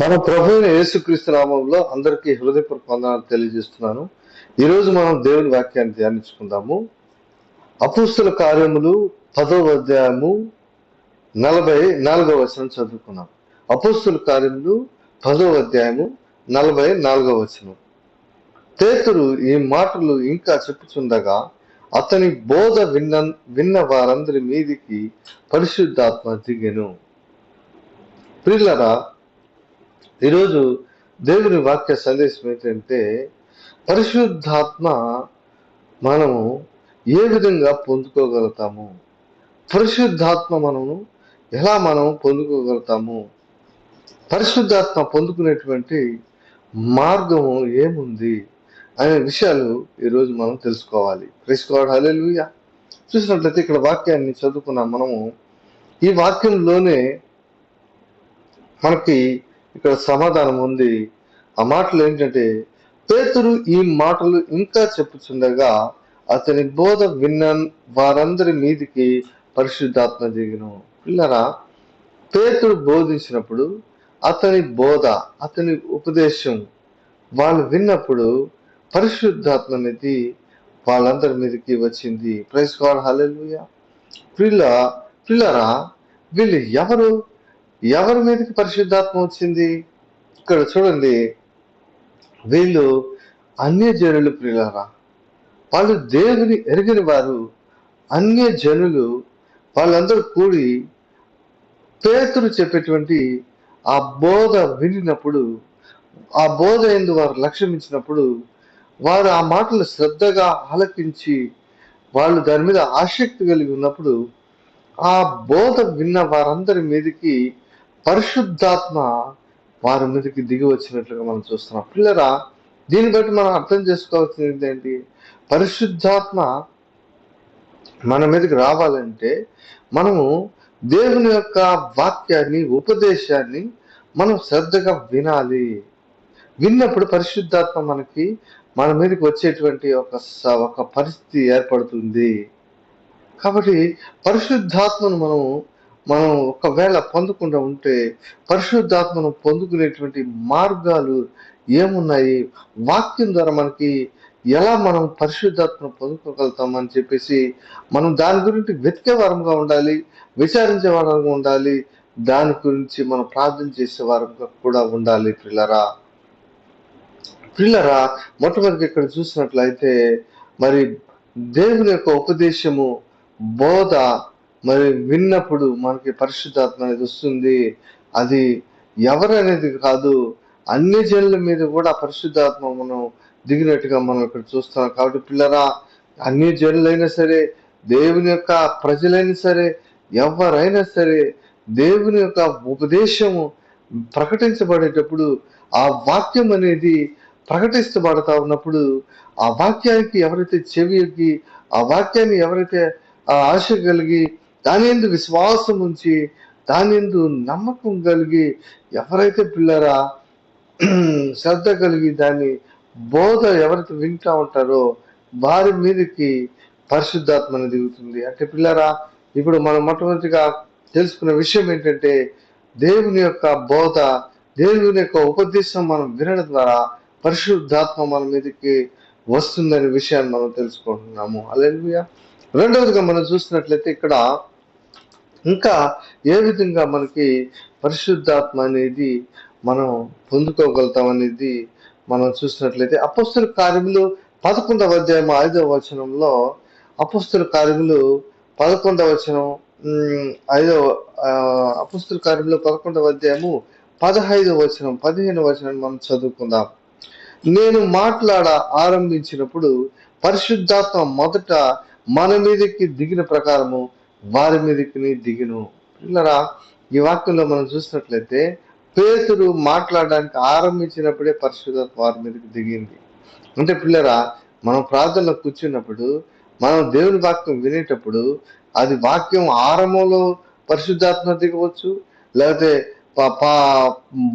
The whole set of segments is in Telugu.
మన ప్రభు యేసుక్రీస్తు నామంలో అందరికీ హృదయపూర్వక వందనాలు తెలియజేస్తున్నాను. ఈరోజు మనం దేవుని వాక్యాన్ని ధ్యానించుకుందాము. అపుస్తుల కార్యములు పదో అధ్యాయము నలభై నాలుగవ వచనం చదువుకున్నాం. అపుస్తుల కార్యములు పదో అధ్యాయము నలభై నాలుగవ వచనం. పేతురు ఈ మాటలు ఇంకా చెప్పుచుండగా అతని బోధ విన్న విన్న వారందరి మీదికి పరిశుద్ధాత్మ దిగెను. ప్రిల్లరా ఈరోజు దేవుని వాక్య సందేశం ఏంటంటే పరిశుద్ధాత్మ మనము ఏ విధంగా పొందుకోగలుగుతాము? పరిశుద్ధాత్మ మనము ఎలా మనం పొందుకోగలుగుతాము? పరిశుద్ధాత్మ పొందుకునేటువంటి మార్గం ఏముంది? అనే విషయాలు ఈరోజు మనం తెలుసుకోవాలి. తెలుసుకోవాలి హల్లెలూయా చూసినట్లయితే ఇక్కడ వాక్యాన్ని చదువుకున్నాం మనము. ఈ వాక్యంలోనే మనకి ఇక్కడ సమాధానం ఉంది. ఆ మాటలు ఏంటంటే పేతురు ఈ మాటలు ఇంకా చెప్పుచుండగా అతని బోధ విన్న వారందరి మీదికి పరిశుద్ధాత్మ దిగిను. పిల్లరా పేతుడు బోధించినప్పుడు అతని బోధ అతని ఉపదేశం వాళ్ళు విన్నప్పుడు పరిశుద్ధాత్మ అనేది వాళ్ళందరి మీదకి వచ్చింది. ప్రైస్ కాల్ హల్లెలూయా. పిల్ల పిల్లరా వీళ్ళు ఎవరు? ఎవరి మీదకి పరిశుద్ధాత్మ వచ్చింది? ఇక్కడ చూడండి. వీళ్ళు అన్య జనులు ప్రియులారా. వాళ్ళు దేవుని ఎరిగిన వారు అన్య జనులు వాళ్ళందరూ కూడి పేతురు చెప్పేటువంటి ఆ బోధ వినినప్పుడు ఆ బోధ ఎందు వారు లక్ష్యమించినప్పుడు వారు ఆ మాటలు శ్రద్ధగా ఆలకించి వాళ్ళు దాని మీద ఆసక్తి కలిగి ఉన్నప్పుడు ఆ బోధ విన్న వారందరి మీదకి పరిశుద్ధాత్మ వారి మీదకి దిగి వచ్చినట్లుగా మనం చూస్తున్నాం. పిల్లరా దీన్ని బట్టి మనం అర్థం చేసుకోవాల్సింది ఏంటి? పరిశుద్ధాత్మ మన మీదకి రావాలంటే మనము దేవుని యొక్క వాక్యాన్ని ఉపదేశాన్ని మనం శ్రద్ధగా వినాలి. విన్నప్పుడు పరిశుద్ధాత్మ మనకి మన మీదకి వచ్చేటువంటి ఒక స- ఒక పరిస్థితి ఏర్పడుతుంది. కాబట్టి పరిశుద్ధాత్మను మనం మనం ఒకవేళ పొందకుండా ఉంటే పరిశుద్ధాత్మను పొందుకునేటువంటి మార్గాలు ఏమున్నాయి? వాక్యం ద్వారా మనకి ఎలా మనం పరిశుద్ధాత్మను పొందుకోగలుగుతాం అని చెప్పేసి మనం దాని గురించి వెతికే వారంగా ఉండాలి విచారించే వారంగా ఉండాలి దాని గురించి మనం ప్రార్థన చేసే వారంగా కూడా ఉండాలి పిల్లరా పిల్లరా మొట్టమొదటి ఇక్కడ చూసినట్లయితే మరి దేవుని యొక్క ఉపదేశము బోధ మరి విన్నప్పుడు మనకి పరిశుద్ధాత్మ అనేది వస్తుంది. అది ఎవరు అనేది కాదు. అన్ని జనుల మీద కూడా పరిశుద్ధాత్మ మనం దిగినట్టుగా మనం ఇక్కడ చూస్తున్నాం. కాబట్టి పిల్లరా అన్ని జనులైనా సరే దేవుని యొక్క ప్రజలైనా సరే ఎవరైనా సరే దేవుని యొక్క ఉపదేశము ప్రకటించబడేటప్పుడు ఆ వాక్యం అనేది ప్రకటిస్తబడతా ఉన్నప్పుడు ఆ వాక్యానికి ఎవరైతే చెవి ఎగ్గి ఆ వాక్యాన్ని ఎవరైతే ఆ ఆశ కలిగి దానిందు విశ్వాసం ఉంచి దానిందు నమ్మకం కలిగి ఎవరైతే పిల్లరా శ్రద్ధ కలిగి దాన్ని బోధ ఎవరైతే వింటా ఉంటారో వారి మీదకి పరిశుద్ధాత్మ దిగుతుంది. అంటే పిల్లరా ఇప్పుడు మనం మొట్టమొదటిగా తెలుసుకున్న విషయం ఏంటంటే దేవుని యొక్క బోధ దేవుని యొక్క ఉపదేశం మనం వినడం ద్వారా పరిశుద్ధాత్మ మన మీదకి వస్తుందనే విషయాన్ని మనం తెలుసుకుంటున్నాము. అలా రెండవదిగా మనం చూసినట్లయితే ఇక్కడ ఇంకా ఏ విధంగా మనకి పరిశుద్ధాత్మ అనేది మనం పొందుకోగలుగుతాం అనేది మనం చూసినట్లయితే అపస్తుల కార్యములు పదకొండవ అధ్యాయం ఐదవ వచనంలో అపస్తుల కార్యములు పదకొండవ వచనం ఐదవ అపస్తుల కార్యములు పదకొండవ అధ్యాయము పదహైదవ వచనం పదిహేను వచనం మనం చదువుకుందాం. నేను మాట్లాడ ఆరంభించినప్పుడు పరిశుద్ధాత్మ మొదట మన మీదకి దిగిన ప్రకారము వారి మీదకి దిగిను. పిల్లరా ఈ వాక్యంలో మనం చూసినట్లయితే పేతురు మాట్లాడడానికి ఆరంభించినప్పుడే పరిశుద్ధాత్మ వారి మీదకి దిగింది. అంటే పిల్లరా మనం ప్రార్థనలో కూర్చున్నప్పుడు మనం దేవుని వాక్యం వినేటప్పుడు అది వాక్యం ఆరంభంలో పరిశుద్ధాత్మ దిగవచ్చు లేకపోతే పా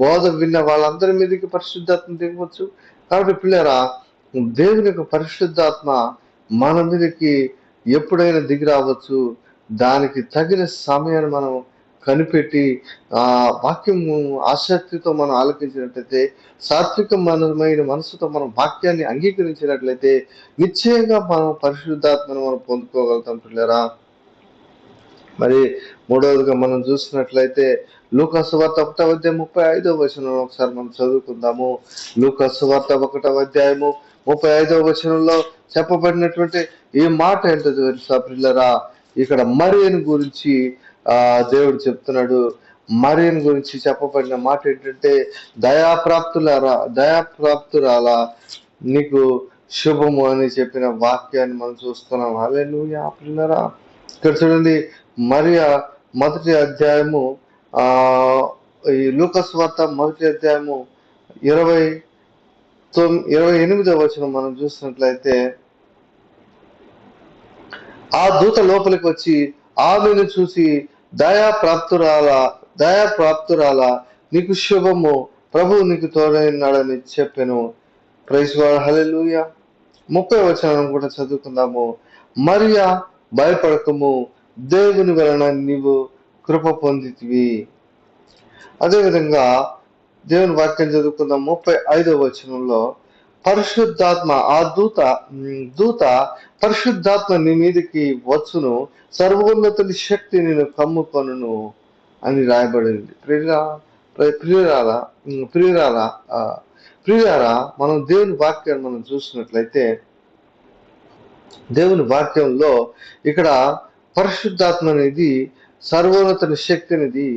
బోధ విన్న వాళ్ళందరి మీదకి పరిశుద్ధాత్మ దిగవచ్చు. కాబట్టి పిల్లరా దేవుని యొక్క పరిశుద్ధాత్మ మన మీదకి ఎప్పుడైనా దిగి రావచ్చు. దానికి తగిన సమయాన్ని మనం కనిపెట్టి ఆ వాక్యము ఆసక్తితో మనం ఆలకించినట్లయితే సాత్వికమైన మనసుతో మనం వాక్యాన్ని అంగీకరించినట్లయితే నిశ్చయంగా మనం పరిశుద్ధాత్మను మనం పొందుకోగలుగుతాం పిల్లరా. మరి మూడవదిగా మనం చూసినట్లయితే లూకాసు వార్త ఒకటవ అధ్యాయం ముప్పై ఐదవ వచనం ఒకసారి మనం చదువుకుందాము. లూకాసు వార్త ఒకటవ అధ్యాయము ముప్పై ఐదవ వచనంలో చెప్పబడినటువంటి ఈ మాట ఏంటో తెలుసా పిల్లరా ఇక్కడ మరియన్ గురించి ఆ దేవుడు చెప్తున్నాడు. మరియన్ గురించి చెప్పబడిన మాట ఏంటంటే దయాప్రాప్తులారా దయాప్రాప్తురాలా నీకు శుభము అని చెప్పిన వాక్యాన్ని మనం చూస్తున్నాం. అదే నువ్వు పిల్లరా ఇక్కడ చూడండి మరియా మొదటి అధ్యాయము ఆ ఈ లూకస్ వార్త మొదటి అధ్యాయము ఇరవై తొమ్ ఇరవై ఎనిమిదవ వచనం మనం చూసినట్లయితే ఆ దూత లోపలికి వచ్చి ఆమెను చూసి దయా ప్రాప్తురాల దయా ప్రాప్తురాల నీకు శుభము. ప్రభు నీకు తోడైనాడని చెప్పాను. ప్రైజ్ హలెలుయ ముప్పై వచనం కూడా చదువుకుందాము. మరియా భయపడకము. దేవుని వలన నీవు కృప పొందితివి. అదేవిధంగా దేవుని వాక్యం చదువుకుందాం. ముప్పై ఐదవ వచనంలో పరిశుద్ధాత్మ ఆ దూత దూత పరిశుద్ధాత్మ నీ మీదకి వచ్చును. సర్వోన్నతుని శక్తి నేను కమ్ముకొనును అని రాయబడింది. ప్రియురా ప్రియురాల ప్రియురాల ఉమ్, ప్రియురారా మనం దేవుని వాక్యాన్ని మనం చూసినట్లయితే దేవుని వాక్యంలో ఇక్కడ పరిశుద్ధాత్మ అనేది సర్వోన్నతుని శక్తి అనేది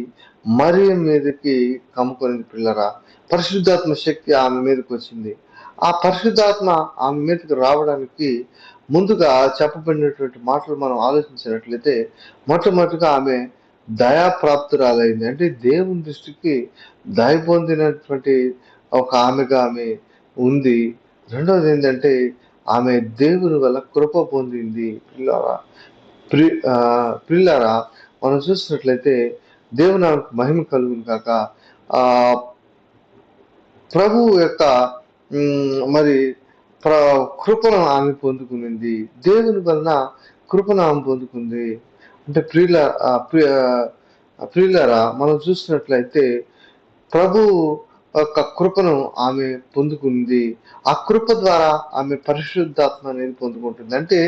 మరి మీదకి కమ్ముకొని పిల్లరా? పరిశుద్ధాత్మ శక్తి ఆమె మీదకి వచ్చింది. ఆ పరిశుద్ధాత్మ ఆమె మీదకి రావడానికి ముందుగా చెప్పబడినటువంటి మాటలు మనం ఆలోచించినట్లయితే మొట్టమొదటిగా ఆమె దయాప్రాప్తురాలైంది. అంటే దేవుని దృష్టికి దయ పొందినటువంటి ఒక ఆమెగా ఆమె ఉంది. రెండవది ఏంటంటే ఆమె దేవుని వల్ల కృప పొందింది. పిల్లరా ప్రి పిల్లరా మనం చూసినట్లయితే దేవుని ఆమెకు మహిమ కలుగును కాక ఆ ప్రభు యొక్క మరి ప్ర కృపను ఆమె పొందుకునింది. దేవుని వలన కృపను ఆమె పొందుకుంది. అంటే ప్రియుల ప్రియ ప్రియులరా మనం చూసినట్లయితే ప్రభు యొక్క కృపను ఆమె పొందుకుంది. ఆ కృప ద్వారా ఆమె పరిశుద్ధాత్మ అనేది పొందుకుంటుంది. అంటే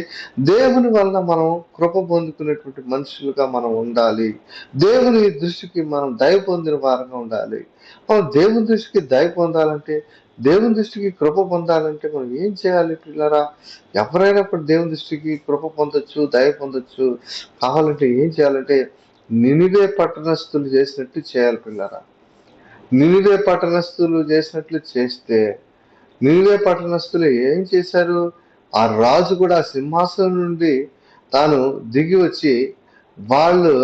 దేవుని వలన మనం కృప పొందుకునేటువంటి మనుషులుగా మనం ఉండాలి. దేవుని దృష్టికి మనం దయ పొందిన వారంగా ఉండాలి. మనం దేవుని దృష్టికి దయ పొందాలంటే దేవుని దృష్టికి కృప పొందాలంటే మనం ఏం చేయాలి పిల్లరా? ఎవరైనా ఇప్పుడు దేవుని దృష్టికి కృప పొందొచ్చు దయ పొందొచ్చు. కావాలంటే ఏం చేయాలంటే నినివే పట్టణస్థులు చేసినట్టు చేయాలి పిల్లరా. నినివే పట్టణస్థులు చేసినట్లు చేస్తే నినివే పట్టణస్థులు ఏం చేశారు? ఆ రాజు కూడా సింహాసనం నుండి తాను దిగి వచ్చి వాళ్ళు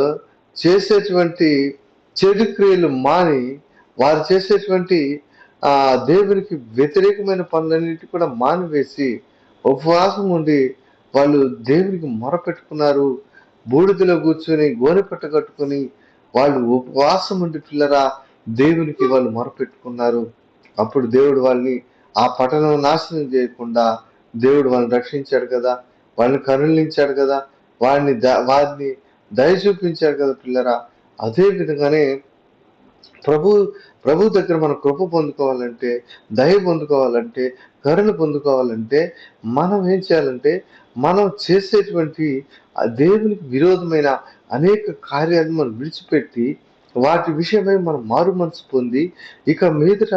చేసేటువంటి చెడు క్రియలు మాని వారు చేసేటువంటి ఆ దేవునికి వ్యతిరేకమైన పనులన్నిటి కూడా మానివేసి ఉపవాసం ఉండి వాళ్ళు దేవునికి మొరపెట్టుకున్నారు. బూడిదలో కూర్చొని గోనెపెట్ట కట్టుకొని వాళ్ళు ఉపవాసం ఉండి పిల్లరా దేవునికి వాళ్ళు మొరపెట్టుకున్నారు. అప్పుడు దేవుడు వాళ్ళని ఆ పట్టణం నాశనం చేయకుండా దేవుడు వాళ్ళని రక్షించాడు కదా వాళ్ళని కరుణించాడు కదా వాడిని ద వారిని దయ చూపించాడు కదా పిల్లరా. అదే విధంగానే ప్రభు ప్రభు దగ్గర మనం కృప పొందుకోవాలంటే దయ పొందుకోవాలంటే కరుణ పొందుకోవాలంటే మనం ఏం చేయాలంటే మనం చేసేటువంటి ఆ దేవునికి విరోధమైన అనేక కార్యాలను మనం విడిచిపెట్టి వాటి విషయమై మనం మారు మనసు పొంది ఇక మీదట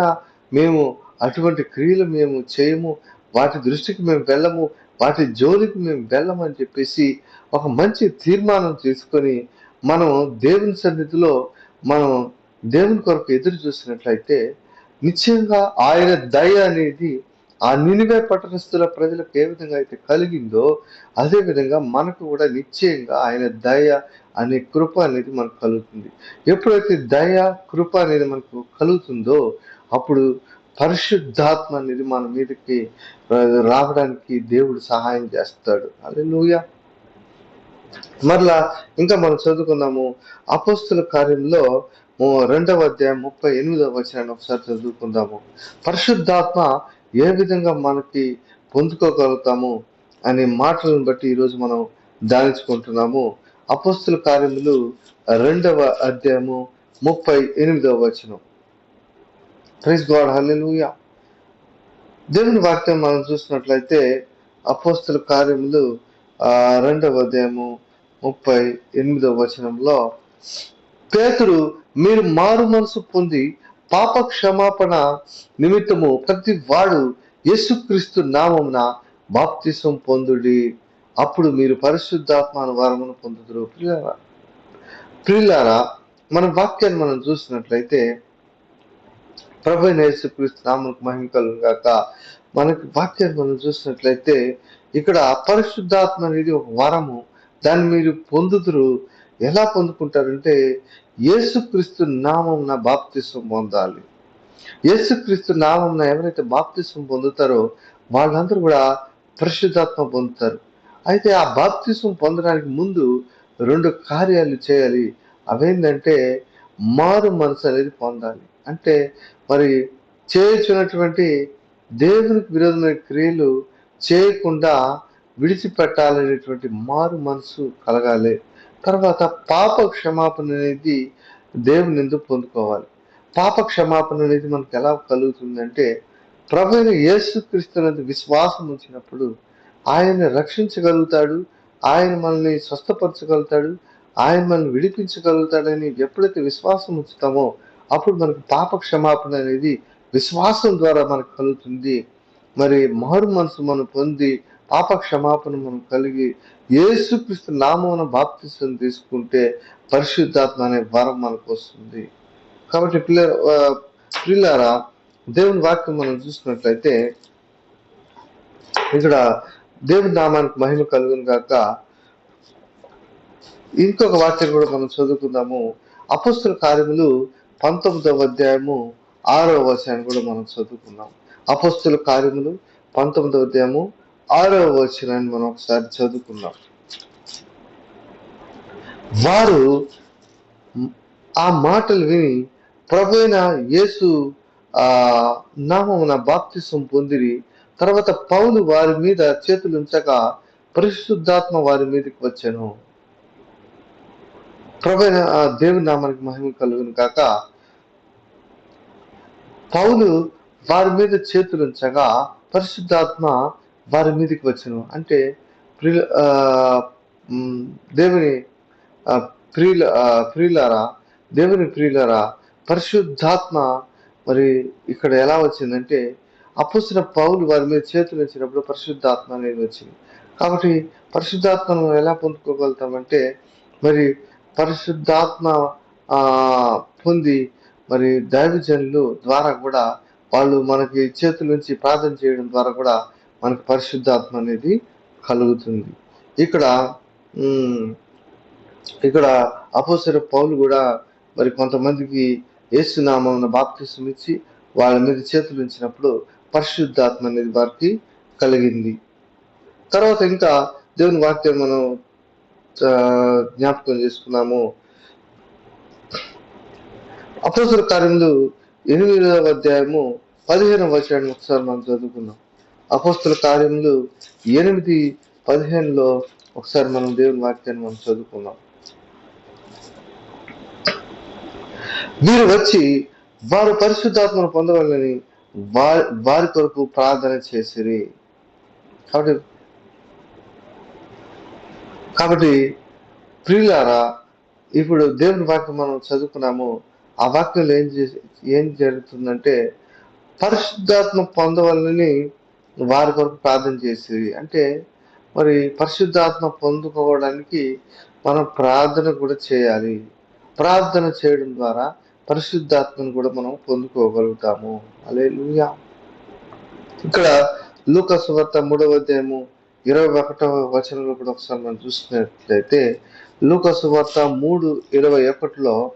మేము అటువంటి క్రియలు మేము చేయము వాటి దృష్టికి మేము వెళ్ళము వాటి జోలికి మేము వెళ్ళమని చెప్పేసి ఒక మంచి తీర్మానం తీసుకొని మనం దేవుని సన్నిధిలో మనం దేవుని కొరకు ఎదురు చూసినట్లయితే నిశ్చయంగా ఆయన దయ అనేది ఆ నినివే పట్టణస్థుల ప్రజలకు ఏ విధంగా అయితే కలిగిందో అదే విధంగా మనకు కూడా నిశ్చయంగా ఆయన దయ అనే కృప అనేది మనకు కలుగుతుంది. ఎప్పుడైతే దయ కృప అనేది మనకు కలుగుతుందో అప్పుడు పరిశుద్ధాత్మ అనేది మన మీదకి రావడానికి దేవుడు సహాయం చేస్తాడు. అదే మరలా ఇంకా మనం చదువుకున్నాము అపోస్తుల కార్యంలో రెండవ అధ్యాయం ముప్పై ఎనిమిదవ వచనాన్ని ఒకసారి చదువుకుందాము. పరిశుద్ధాత్మ ఏ విధంగా మనకి పొందుకోగలుగుతాము అనే మాటలను బట్టి ఈరోజు మనం ధ్యానించుకుంటున్నాము. అపోస్తుల కార్యములు రెండవ అధ్యాయము ముప్పై ఎనిమిదవ వచనం. ప్రైజ్ గాడ్ హల్లెలూయా దేవుని వాక్యం మనం చూసినట్లయితే అపోస్తుల కార్యములు ఆ రెండవ అధ్యాయము ముప్పై ఎనిమిదవ వచనంలో పేతురు మీరు మారు మనసు పొంది పాప క్షమాపణ నిమిత్తము ప్రతి వాడు యేసుక్రీస్తు నామమున బాప్తిసం పొందుడి. అప్పుడు మీరు పరిశుద్ధాత్మాను వరమును పొందుదురు. ప్రియులారా ప్రియులారా మన వాక్యాన్ని మనం చూసినట్లయితే ప్రభు యేసుక్రీస్తు నామకు మహిమ కలుగు మనకి వాక్యాన్ని మనం చూసినట్లయితే ఇక్కడ పరిశుద్ధాత్మ అనేది ఒక వరము. దాన్ని మీరు పొందుతురు ఎలా పొందుకుంటారంటే యేసుక్రీస్తు నామంన బాప్తిస్వం పొందాలి. యేసుక్రీస్తు నామంన ఎవరైతే బాప్తిస్వం పొందుతారో వాళ్ళందరూ కూడా పరిశుద్ధాత్మ పొందుతారు. అయితే ఆ బాప్తిస్వం పొందడానికి ముందు రెండు కార్యాలు చేయాలి. అవేంటంటే మారు మనసు అనేది పొందాలి. అంటే మరి చేయుచున్నటువంటి దేవునికి విరోధమైన క్రియలు చేయకుండా విడిచిపెట్టాలనేటువంటి మారు మనసు కలగాలి. తర్వాత పాప క్షమాపణ అనేది దేవుని ఎందుకు పొందుకోవాలి. పాప క్షమాపణ అనేది మనకు ఎలా కలుగుతుందంటే ప్రభు అయిన యేసుక్రీస్తునందు విశ్వాసం ఉంచినప్పుడు ఆయన రక్షించగలుగుతాడు ఆయన మనల్ని స్వస్థపరచగలుగుతాడు ఆయన మనల్ని విడిపించగలుగుతాడని ఎప్పుడైతే విశ్వాసం ఉంచుతామో అప్పుడు మనకు పాప క్షమాపణ అనేది విశ్వాసం ద్వారా మనకు కలుగుతుంది. మరి మారు మనసు మనం పొంది పాప క్షమాపణ మనం కలిగి ఏసుక్రీస్తు నామమున బాప్తిసం తీసుకుంటే పరిశుద్ధాత్మ అనే వరం మనకు వస్తుంది. కాబట్టి పిల్ల ఆ, పిల్లారా దేవుని వాక్యం మనం చూసినట్లయితే ఇక్కడ దేవుని నామానికి మహిమ కలుగును కాక ఇంకొక వాక్యం కూడా మనం చదువుకుందాము. అపస్తుల కార్యములు పంతొమ్మిదవ అధ్యాయము ఆరవ వచనాన్ని కూడా మనం చదువుకున్నాం అపస్తుల కార్యములు పంతొమ్మిదవ అధ్యాయము ఆరో వచనాన్ని మనం ఒకసారి చదువుకున్నాం వారు ఆ మాటలు విని ప్రభు అయిన యేసు ఆ నామమున బాప్తిసం పొందిరి. తర్వాత పౌలు వారి మీద చేతులు ఉంచక పరిశుద్ధాత్మ వారి మీదకి వచ్చాను. ప్రభు దేవుని నామానికి మహిమ కలుగును కాక పౌలు వారి మీద చేతులు ఉంచగా పరిశుద్ధాత్మ వారి మీదకి వచ్చును. అంటే ప్రియుల దేవుని ప్రియుల ప్రియులారా దేవుని ప్రియులారా పరిశుద్ధాత్మ మరి ఇక్కడ ఎలా వచ్చిందంటే అప్పుసిన పౌలు వారి మీద చేతులు వచ్చినప్పుడు పరిశుద్ధాత్మ అనేది వచ్చింది. కాబట్టి పరిశుద్ధాత్మను ఎలా పొందుకోగలుగుతామంటే మరి పరిశుద్ధాత్మ పొంది మరి దైవజనులు ద్వారా కూడా వాళ్ళు మనకి చేతుల నుంచి ప్రార్థన చేయడం ద్వారా కూడా మనకు పరిశుద్ధాత్మ అనేది కలుగుతుంది. ఇక్కడ ఇక్కడ అపోసర పౌలు కూడా మరి కొంతమందికి ఏసునామం బాప్తిసం ఇచ్చి వాళ్ళ మీద చేతులు ఉంచినప్పుడు పరిశుద్ధాత్మ అనేది వారికి కలిగింది. తర్వాత ఇంకా దేవుని వాక్యం మనం జ్ఞాపకం చేసుకున్నాము. అపోసర కార్యములు ఎనిమిదవ అధ్యాయము పదిహేనవ వచనాన్ని ఒకసారి మనం చదువుకున్నాం అపోస్తుల కార్యములు ఎనిమిది పదిహేనులో ఒకసారి మనం దేవుని వాక్యాన్ని మనం చదువుకున్నాం వీరు వచ్చి వారు పరిశుద్ధాత్మను పొందవాలని వారి వారి కొరకు ప్రార్థన చేసిరి. కాబట్టి కాబట్టి ప్రియులారా ఇప్పుడు దేవుని వాక్యం మనం చదువుకున్నాము. ఆ వాక్యంలో ఏం చేసి ఏం జరుగుతుందంటే పరిశుద్ధాత్మ పొందవాలని వారి కొరకు ప్రార్థన చేసి అంటే మరి పరిశుద్ధాత్మ పొందుకోవడానికి మనం ప్రార్థన కూడా చేయాలి. ప్రార్థన చేయడం ద్వారా పరిశుద్ధాత్మను కూడా మనం పొందుకోగలుగుతాము. అలే ఇక్కడ లూకస్ వార్త మూడవ అధ్యాయము ఇరవై ఒకటవ వచనంలో కూడా ఒకసారి మనం చూసినట్లయితే లూకస్ వార్త మూడు ఇరవై ఒకటిలో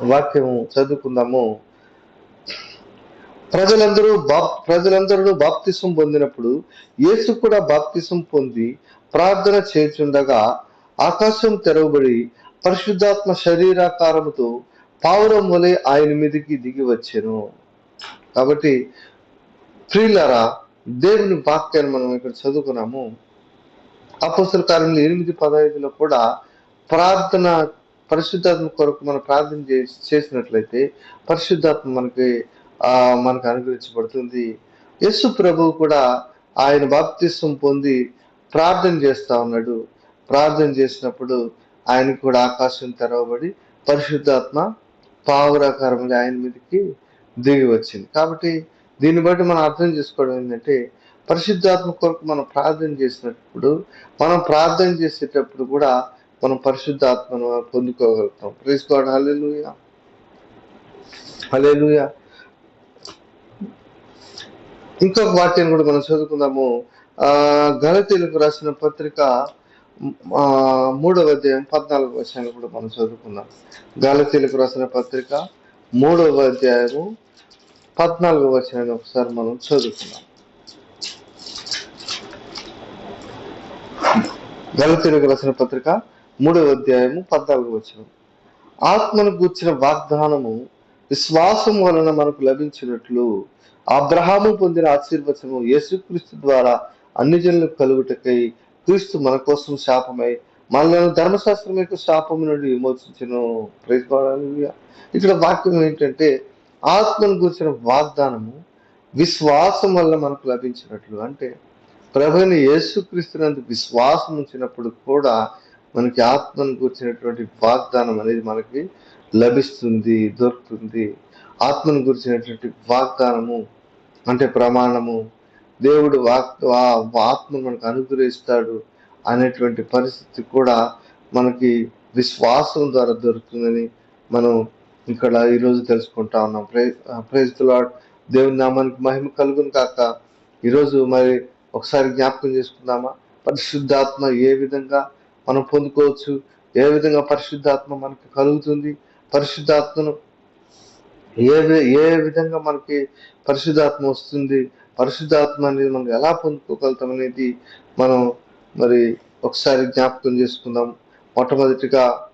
వాక్యము చదువుకుందాము. ప్రజలందరూ బాప్ ప్రజలందరూ బాప్తిసం పొందినప్పుడు యేసు కూడా బాప్తిసం పొంది ప్రార్థన చేర్చుండగా ఆకాశం తెరవబడి పరిశుద్ధాత్మ శరీరాకారముతో పావురం వలె ఆయన మీదకి దిగి వచ్చాను. కాబట్టి ప్రియులరా దేవుని వాక్యాన్ని మనం ఇక్కడ చదువుకున్నాము. అపోసల కాలంలో ఎనిమిది పదహైదులో కూడా ప్రార్థన పరిశుద్ధాత్మ కొరకు మనం ప్రార్థన చేసి చేసినట్లయితే పరిశుద్ధాత్మ మనకి మనకు అనుగ్రహించబడుతుంది. యస్సు ప్రభువు కూడా ఆయన బాప్తిస్వం పొంది ప్రార్థన చేస్తూ ఉన్నాడు. ప్రార్థన చేసినప్పుడు ఆయన కూడా ఆకాశం తెరవబడి పరిశుద్ధాత్మ పావురాకారంగా ఆయన మీదకి దిగి వచ్చింది. కాబట్టి దీన్ని బట్టి మనం అర్థం చేసుకోవడం ఏంటంటే పరిశుద్ధాత్మ కొరకు మనం ప్రార్థన చేసినప్పుడు మనం ప్రార్థన చేసేటప్పుడు కూడా మనం పరిశుద్ధాత్మను పొందుకోగలుగుతాం. ప్రేసుకోవడం హల్లెలూయా. హల్లెలూయా. ఇంకొక వాక్యాన్ని కూడా మనం చదువుకుందాము. ఆ గలతీలకు రాసిన పత్రిక మూడవ అధ్యాయం పద్నాలుగు వచ్చాన్ని కూడా మనం చదువుకుందాం. గలతీలకు రాసిన పత్రిక మూడవ అధ్యాయము పద్నాలుగు వచ్చాన్ని ఒకసారి మనం చదువుకుందాం. గలతీలకు రాసిన పత్రిక మూడవ అధ్యాయము పద్నాలుగు వచ్చిన ఆత్మను గూర్చిన వాగ్దానము విశ్వాసం వలన మనకు లభించినట్లు అబ్రహాము పొందిన ఆశీర్వచనం యేసుక్రీస్తు ద్వారా అన్ని జనులకు కలుగుటకై క్రీస్తు మన కోసం శాపమై మనలను ధర్మశాస్త్రం యొక్క శాపము నుండి విమోచించను. ప్రైజ్ ఇక్కడ వాక్యం ఏంటంటే ఆత్మను గురించిన వాగ్దానము విశ్వాసం వల్ల మనకు లభించినట్లు. అంటే ప్రభుని యేసుక్రీస్తునందు విశ్వాసం ఉంచినప్పుడు కూడా మనకి ఆత్మను గురించినటువంటి వాగ్దానం అనేది మనకి లభిస్తుంది దొరుకుతుంది. ఆత్మను గురించినటువంటి వాగ్దానము అంటే ప్రమాణము. దేవుడు వాక్ ఆత్మ ఆత్మను మనకు అనుగ్రహిస్తాడు అనేటువంటి పరిస్థితి కూడా మనకి విశ్వాసం ద్వారా దొరుకుతుందని మనం ఇక్కడ ఈరోజు తెలుసుకుంటా ఉన్నాం. ప్రే ప్రైజ్ లాడ్ దేవుని నామానికి మహిమ కలుగును కాక ఈరోజు మరి ఒకసారి జ్ఞాపకం చేసుకుందామా? పరిశుద్ధాత్మ ఏ విధంగా మనం పొందుకోవచ్చు? ఏ విధంగా పరిశుద్ధాత్మ మనకి కలుగుతుంది? పరిశుద్ధాత్మను ఏ వి- ఏ విధంగా మనకి పరిశుద్ధాత్మ వస్తుంది పరిశుద్ధాత్మ అనేది మనం ఎలా పొందుకోగలుగుతాం అనేది మనం మరి ఒకసారి జ్ఞాపకం చేసుకుందాం. మొట్టమొదటిగా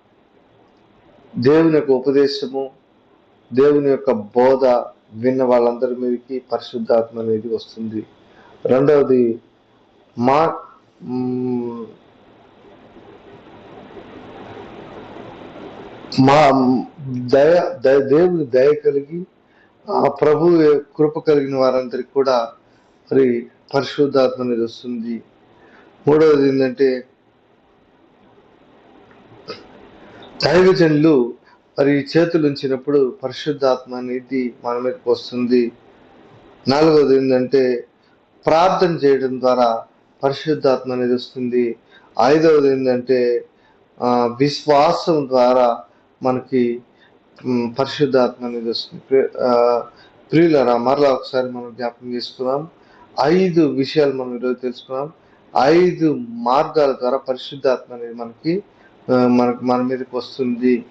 దేవుని యొక్క ఉపదేశము దేవుని యొక్క బోధ విన్న వాళ్ళందరి మీదకి పరిశుద్ధాత్మ అనేది వస్తుంది. రెండవది మా మా దయ దయ దేవుని దయ కలిగి ఆ ప్రభు కృప కలిగిన వారందరికి కూడా మరి పరిశుద్ధాత్మ అనేది వస్తుంది. మూడవది ఏంటంటే దైవజనులు మరి చేతులు ఉంచినప్పుడు పరిశుద్ధాత్మ అనేది మన మీదకి వస్తుంది. నాలుగవది ఏంటంటే ప్రార్థన చేయడం ద్వారా పరిశుద్ధాత్మ అనేది వస్తుంది. ఐదవది ఏంటంటే విశ్వాసం ద్వారా మనకి పరిశుద్ధాత్మ అనేది వస్తుంది. ప్రి- ప్రియులరా మరలా ఒకసారి మనం జ్ఞాపకం చేసుకున్నాం ఐదు విషయాలు మనం ఈరోజు తెలుసుకున్నాం. ఐదు మార్గాల ద్వారా పరిశుద్ధాత్మ అనేది మనకి మనకు మన మీదకి వస్తుంది.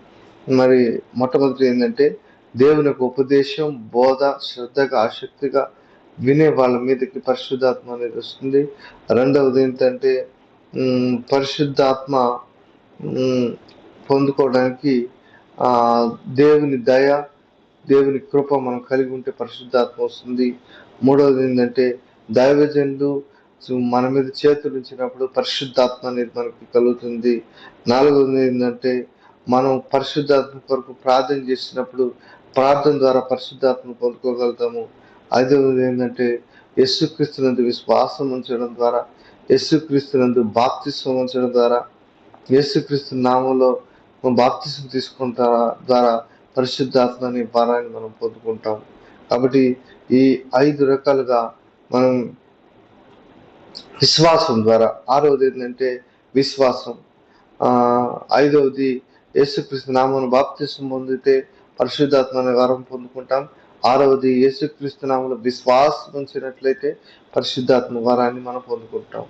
మరి మొట్టమొదటి ఏంటంటే దేవుని యొక్క ఉపదేశం బోధ శ్రద్ధగా ఆసక్తిగా వినే వాళ్ళ మీదకి పరిశుద్ధాత్మ అనేది వస్తుంది. రెండవది ఏంటంటే పరిశుద్ధాత్మ పొందుకోవడానికి దేవుని దయ దేవుని కృప మనం కలిగి ఉంటే పరిశుద్ధాత్మ వస్తుంది. మూడవది ఏంటంటే దైవజనులు మన మీద చేతులు ఉంచినప్పుడు పరిశుద్ధాత్మ అనేది మనకి కలుగుతుంది. నాలుగవది ఏంటంటే మనం పరిశుద్ధాత్మ కొరకు ప్రార్థన చేసినప్పుడు ప్రార్థన ద్వారా పరిశుద్ధాత్మ పొందుకోగలుగుతాము. ఐదవది ఏంటంటే యేసుక్రీస్తునందు విశ్వాసం ఉంచడం ద్వారా యేసుక్రీస్తునందు బాప్తిస్వం ఉంచడం ద్వారా యేసుక్రీస్తు నామంలో మనం బాప్తిస్వం ద్వారా- పరిశుద్ధాత్మని భారాన్ని మనం పొందుకుంటాం. కాబట్టి ఈ ఐదు రకాలుగా మనం విశ్వాసం ద్వారా ఆరవది ఏంటంటే విశ్వాసం. ఐదవది యేసుక్రీస్తు నామను బాప్తిసం పొందితే పరిశుద్ధాత్మ అనే వరం పొందుకుంటాం. ఆరవది యేసుక్రీస్తు నామను విశ్వాసం ఉంచినట్లయితే పరిశుద్ధాత్మ వరాన్ని మనం పొందుకుంటాం.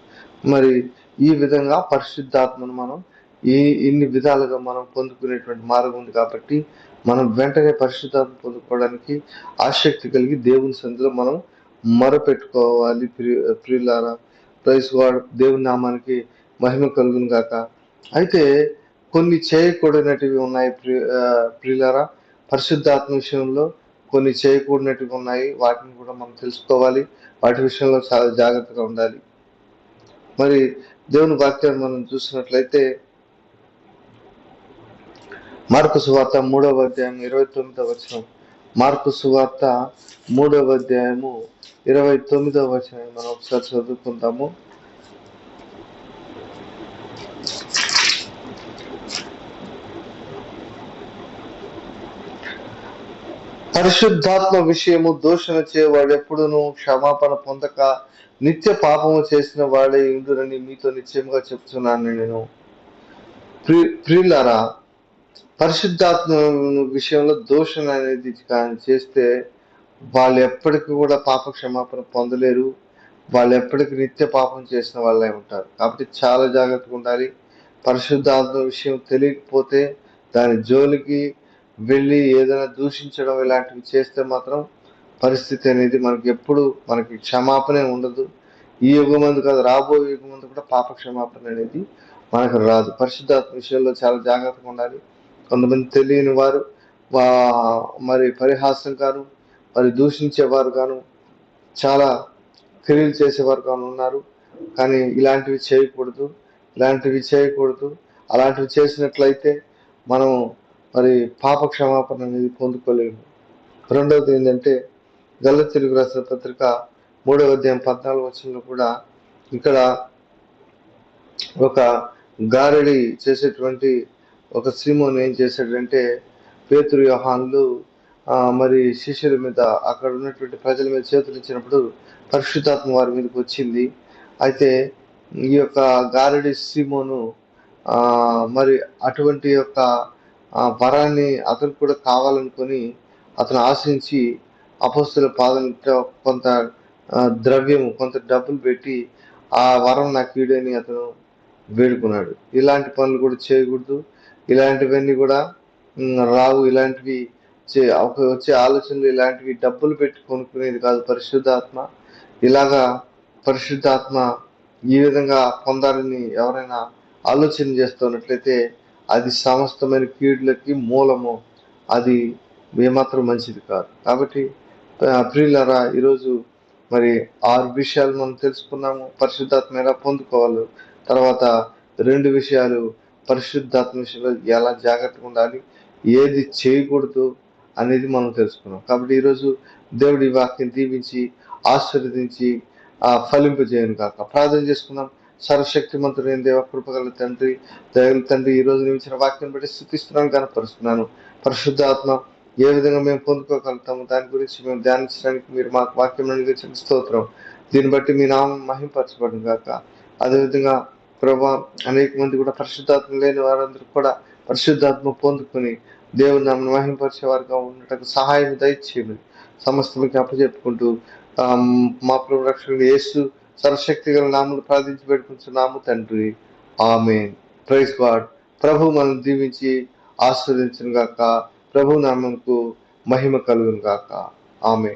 మరి ఈ విధంగా పరిశుద్ధాత్మను మనం ఈ ఇన్ని విధాలుగా మనం పొందుకునేటువంటి మార్గం ఉంది కాబట్టి మనం వెంటనే పరిశుద్ధాత్మ పొందుకోవడానికి ఆసక్తి కలిగి దేవుని సందులో మనం మొరపెట్టుకోవాలి. ప్రి ప్రియులారా ప్రైస్ వాడు దేవుని నామానికి మహిమ కలుగును గాక. అయితే కొన్ని చేయకూడనటివి ఉన్నాయి ప్రి ప్రియులారా. పరిశుద్ధాత్మ విషయంలో కొన్ని చేయకూడనటివి ఉన్నాయి. వాటిని కూడా మనం తెలుసుకోవాలి. వాటి విషయంలో చాలా జాగ్రత్తగా ఉండాలి. మరి దేవుని వాక్యాన్ని మనం చూసినట్లయితే మార్కు సువార్త మూడవ అధ్యాయం ఇరవై తొమ్మిదవ వచనం. మార్కు సువార్త మూడవ అధ్యాయము ఇరవై తొమ్మిదవ వచనం మనం ఒకసారి చదువుకుందాము. పరిశుద్ధాత్మ విషయము దూషణ చేయవాడు ఎప్పుడును క్షమాపణ పొందక నిత్య పాపము చేసిన వాడే ఇందురని మీతో నిశ్చయముగా చెప్తున్నాను నేను. ప్రి- ప్రియులారా పరిశుద్ధాత్మ విషయంలో దోషణ అనేది కానీ చేస్తే వాళ్ళు ఎప్పటికీ కూడా పాప క్షమాపణ పొందలేరు. వాళ్ళు ఎప్పటికీ నిత్య పాపం చేసిన వాళ్ళే ఉంటారు. కాబట్టి చాలా జాగ్రత్తగా ఉండాలి. పరిశుద్ధాత్మ విషయం తెలియకపోతే దాని జోలికి వెళ్ళి ఏదైనా దూషించడం ఇలాంటివి చేస్తే మాత్రం పరిస్థితి అనేది మనకి ఎప్పుడు మనకి క్షమాపణ ఉండదు. ఈ యుగమందు కాదు రాబోయే యుగమందు కూడా పాప క్షమాపణ అనేది మనకు రాదు. పరిశుద్ధాత్మ విషయంలో చాలా జాగ్రత్తగా ఉండాలి. కొంతమంది తెలియని వారు వా- మరి పరిహాసం కాను మరి దూషించేవారు కాను చాలా క్రియలు చేసేవారు కాను ఉన్నారు. కానీ ఇలాంటివి చేయకూడదు ఇలాంటివి చేయకూడదు. అలాంటివి చేసినట్లయితే మనం మరి పాప క్షమాపణ అనేది పొందుకోలేము. రెండవది ఏంటంటే గల్ల తెలుగు రాసిన పత్రిక మూడవ అధ్యాయం పద్నాలుగు వచనంలో కూడా ఇక్కడ ఒక గారడి చేసేటువంటి ఒక సీమోన్ ఏం చేశాడంటే పేతురు యోహాన్లు మరి శిష్యుల మీద అక్కడ ఉన్నటువంటి ప్రజల మీద చేతులు ఇచ్చినప్పుడు పరిశుద్ధాత్మ వారి మీదకి వచ్చింది. అయితే ఈ యొక్క గారడి సీమోను మరి అటువంటి యొక్క వరాన్ని అతను కూడా కావాలనుకొని అతను ఆశించి అపస్తుల పాదంలో కొంత ద్రవ్యము ద్రవ్యం కొంత డబ్బులు పెట్టి ఆ వరం నాకు ఈడని అతను వేడుకున్నాడు. ఇలాంటి పనులు కూడా చేయకూడదు. ఇలాంటివన్నీ కూడా రావు ఇలాంటివి చే- వచ్చే ఆలోచనలు ఇలాంటివి డబ్బులు పెట్టి కొనుక్కునేది కాదు పరిశుద్ధాత్మ. ఇలాగా పరిశుద్ధాత్మ ఈ విధంగా పొందాలని ఎవరైనా ఆలోచన చేస్తున్నట్లయితే అది సమస్తమైన కీడులకి మూలము. అది ఏమాత్రం మంచిది కాదు. కాబట్టి ఆ, ఈరోజు మరి ఆరు విషయాలు మనం తెలుసుకున్నాము. పరిశుద్ధాత్మ ఎలా పొందుకోవాలి తర్వాత రెండు విషయాలు పరిశుద్ధాత్మ విషయంలో ఎలా జాగ్రత్తగా ఉండాలి ఏది చేయకూడదు అనేది మనం తెలుసుకున్నాం. కాబట్టి ఈరోజు దేవుడి వాక్యం దీవించి ఆశీర్వదించి ఆ ఫలింపజేయను కాక ప్రార్థన చేసుకుందాం. సర్వశక్తిమంతుడైన దేవ కృపగల తండ్రి దయగల తండ్రి ఈ రోజు నిమించిన వాక్యం బట్టి స్థుతిస్తున్నాను కనపరుస్తున్నాను పరిశుద్ధాత్మ ఏ విధంగా మేము పొందుకోగలుగుతాము దాని గురించి మేము ధ్యానించడానికి మీరు మాకు వాక్యం అనేది స్తోత్రం. దీన్ని బట్టి మీ నామం మహింపరచబడిన కాక అదేవిధంగా ప్రభా అనేక మంది కూడా పరిశుద్ధాత్మ లేని వారందరూ కూడా పరిశుద్ధాత్మ పొందుకొని దేవుని నామను మహింపరిచే వారిగా ఉండటకు సహాయం దయచేయమని సమస్తనికి అప్పచెప్పుకుంటూ మా ప్రభు రక్షకుడు యేసు సర్వశక్తి గల నామను ప్రార్థించి పెట్టుకుంటున్నాము తండ్రి. ఆమె ప్రైజ్ గాడ్ ప్రభు మనం దీవించి ఆస్వాదించను గాక ప్రభు నామంకు మహిమ కలుగును గాక ఆమె